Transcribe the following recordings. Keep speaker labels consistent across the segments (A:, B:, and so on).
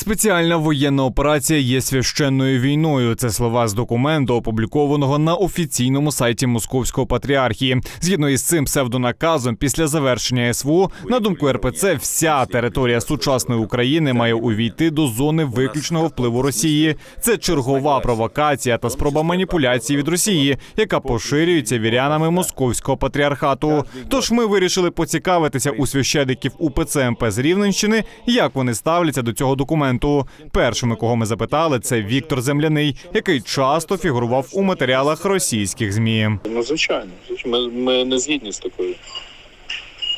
A: Спеціальна воєнна операція є священною війною. Це слова з документу, опублікованого на офіційному сайті Московського патріархії. Згідно із цим псевдонаказом, після завершення СВО, на думку РПЦ, вся територія сучасної України має увійти до зони виключного впливу Росії. Це чергова провокація та спроба маніпуляції від Росії, яка поширюється вірянами московського патріархату. Тож ми вирішили поцікавитися у священиків УПЦ МП з Рівненщини, як вони ставляться до цього документу. Першими, кого ми запитали, це Віктор Земляний, який часто фігурував у матеріалах російських змі.
B: Ну, звичайно. Ми, ми не згідні з такою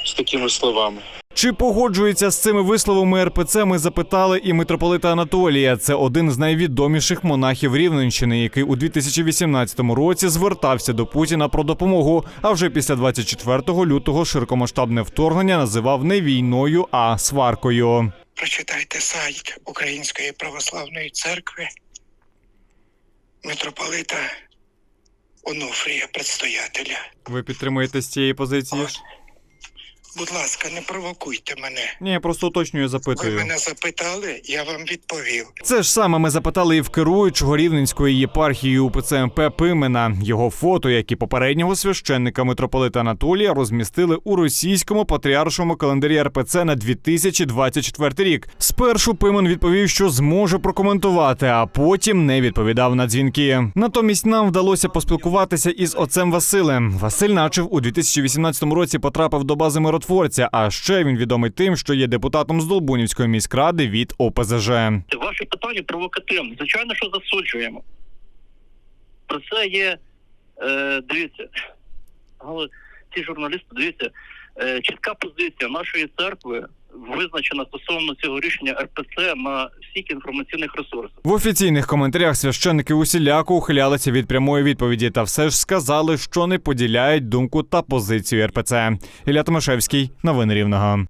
B: з такими словами.
A: Чи погоджується з цими висловами РПЦ? Ми запитали і митрополита Анатолія. Це один з найвідоміших монахів Рівненщини, який у 2018 році звертався до Путіна про допомогу. А вже після 24 лютого широкомасштабне вторгнення називав не війною, а сваркою.
C: Прочитайте сайт Української православної церкви митрополита Онуфрія, предстоятеля.
A: Ви підтримуєте з цієї позиції?
C: От. Будь ласка, не провокуйте мене.
A: Ні, я просто уточнюю,
C: Ви
A: запитую.
C: мене запитали, я вам відповів.
A: Це ж саме ми запитали і в керуючого рівненської єпархії УПЦ МП Пимена. Його фото, як і попереднього священника митрополита Анатолія, розмістили у російському патріаршому календарі РПЦ на 2024 рік. Спершу Пимен відповів, що зможе прокоментувати, а потім не відповідав на дзвінки. Натомість нам вдалося поспілкуватися із отцем Василем. Василь начав у 2018 році потрапив до бази миротворця. А ще він відомий тим, що є депутатом з Долбунівської міськради від ОПЗЖ.
D: Ваше питання провокативне. Звичайно, що засуджуємо. Про це є, е, дивіться, але ці журналісти, дивіться, чітка позиція нашої церкви визначена стосовно цього рішення РПЦ на всіх інформаційних ресурсах.
A: В офіційних коментарях священники усіляко ухилялися від прямої відповіді та все ж сказали, що не поділяють думку та позицію РПЦ. Ілля Томашевський, новини Рівного.